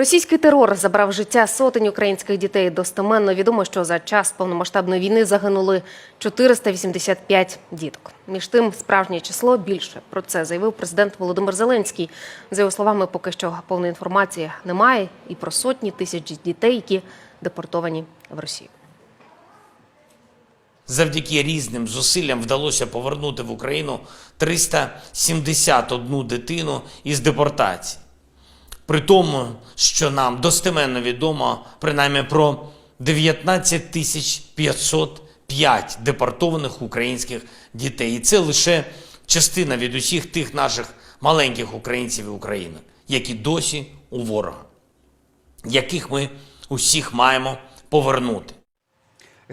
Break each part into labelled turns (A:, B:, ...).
A: Російський терор забрав життя сотень українських дітей. Достеменно відомо, що за час повномасштабної війни загинули 485 діток. Між тим, справжнє число більше. Про це заявив президент Володимир Зеленський. За його словами, поки що повної інформації немає і про сотні тисяч дітей, які депортовані в Росію.
B: Завдяки різним зусиллям вдалося повернути в Україну 371 дитину із депортації. При тому, що нам достеменно відомо принаймні про 19 тисяч 505 депортованих українських дітей. І це лише частина від усіх тих наших маленьких українців і українок, які досі у ворога, яких ми усіх маємо повернути.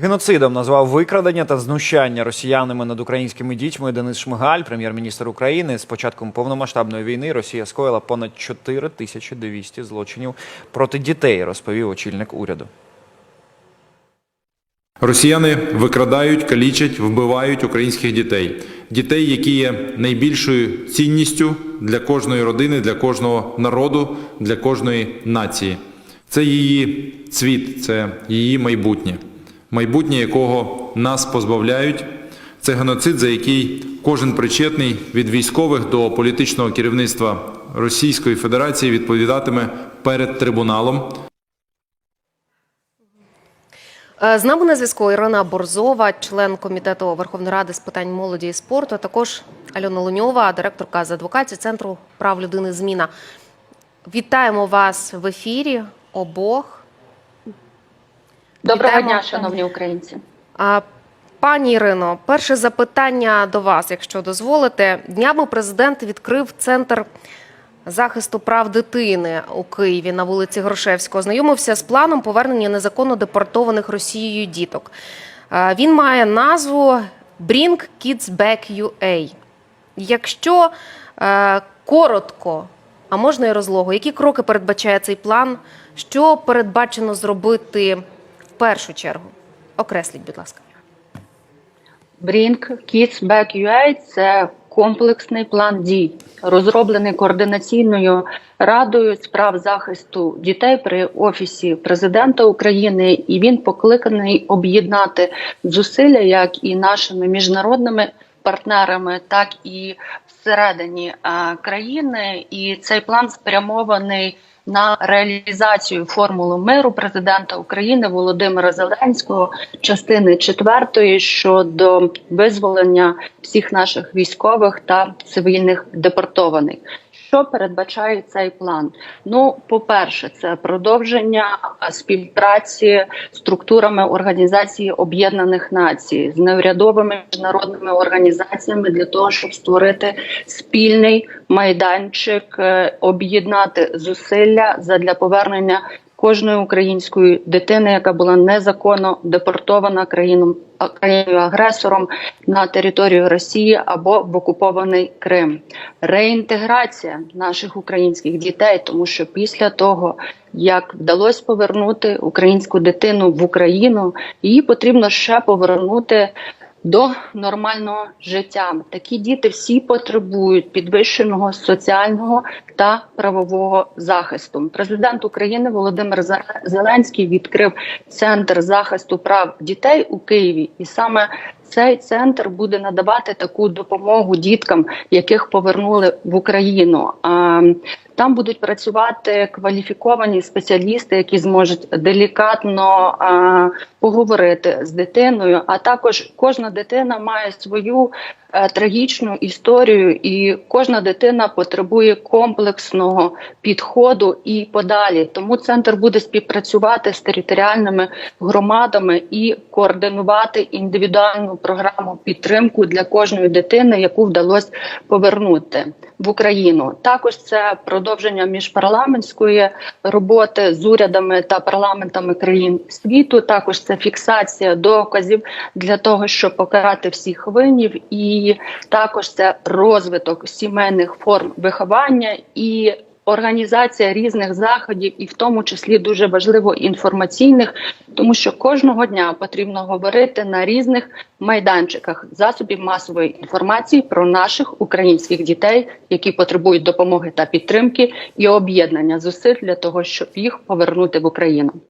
C: Геноцидом назвав викрадення та знущання росіянами над українськими дітьми Денис Шмигаль, прем'єр-міністр України. З початком повномасштабної війни Росія скоїла понад 4200 злочинів проти дітей, розповів очільник уряду.
D: Росіяни викрадають, калічать, вбивають українських дітей. Дітей, які є найбільшою цінністю для кожної родини, для кожного народу, для кожної нації. Це її цвіт, це її майбутнє. Майбутнє, якого нас позбавляють. Це геноцид, за який кожен причетний від військових до політичного керівництва Російської Федерації відповідатиме перед трибуналом.
A: Е, З нами на зв'язку Ірина Борзова, член комітету Верховної Ради з питань молоді і спорту, а також Альона Луньова, директорка з адвокації Центру прав людини Зміна. Вітаємо вас в ефірі обох.
E: Доброго
A: Вітаємо.
E: дня, шановні українці.
A: А, Пані Ірино, перше запитання до вас, якщо дозволите. Днями президент відкрив центр захисту прав дитини у Києві на вулиці Грушевського. Знайомився з планом повернення незаконно депортованих Росією діток. А, Він має назву Bring Kids Back UA. Якщо е, коротко, а можна і розлого, які кроки передбачає цей план? Що передбачено зробити першу чергу? Окресліть, будь ласка.
E: Bring Kids Back UA – це комплексний план дій, розроблений координаційною радою з прав захисту дітей при офісі президента України, і він покликаний об'єднати зусилля як і нашими міжнародними партнерами, так і всередині країни. І цей план спрямований на реалізацію формули миру президента України Володимира Зеленського, частини четвертої щодо визволення всіх наших військових та цивільних депортованих. Що передбачає цей план? Ну, по-перше, це продовження співпраці з структурами Організації Об'єднаних Націй з неурядовими міжнародними організаціями для того, щоб створити спільний майданчик, е, об'єднати зусилля задля повернення кожної української дитини, яка була незаконно депортована країном країною агресором на територію Росії або в окупований Крим, реінтеграція наших українських дітей, тому що після того як вдалося повернути українську дитину в Україну, її потрібно ще повернути. До нормального життя такі діти всі потребують підвищеного соціального та правового захисту. Президент України Володимир Зеленський відкрив центр захисту прав дітей у Києві, і саме цей центр буде надавати таку допомогу діткам, яких повернули в Україну. А, Там будуть працювати кваліфіковані спеціалісти, які зможуть делікатно а, поговорити з дитиною. А також кожна дитина має свою е, трагічну історію, і кожна дитина потребує комплексного підходу і подалі. Тому центр буде співпрацювати з територіальними громадами і координувати індивідуальну програму підтримку для кожної дитини, яку вдалося повернути в Україну. Також це продовження міжпарламентської роботи з урядами та парламентами країн світу. Також це фіксація доказів для того, щоб покарати всіх винів, і також це розвиток сімейних форм виховання і організація різних заходів, і в тому числі дуже важливо інформаційних, тому що кожного дня потрібно говорити на різних майданчиках засобів масової інформації про наших українських дітей, які потребують допомоги та підтримки, і об'єднання зусиль для того, щоб їх повернути в Україну.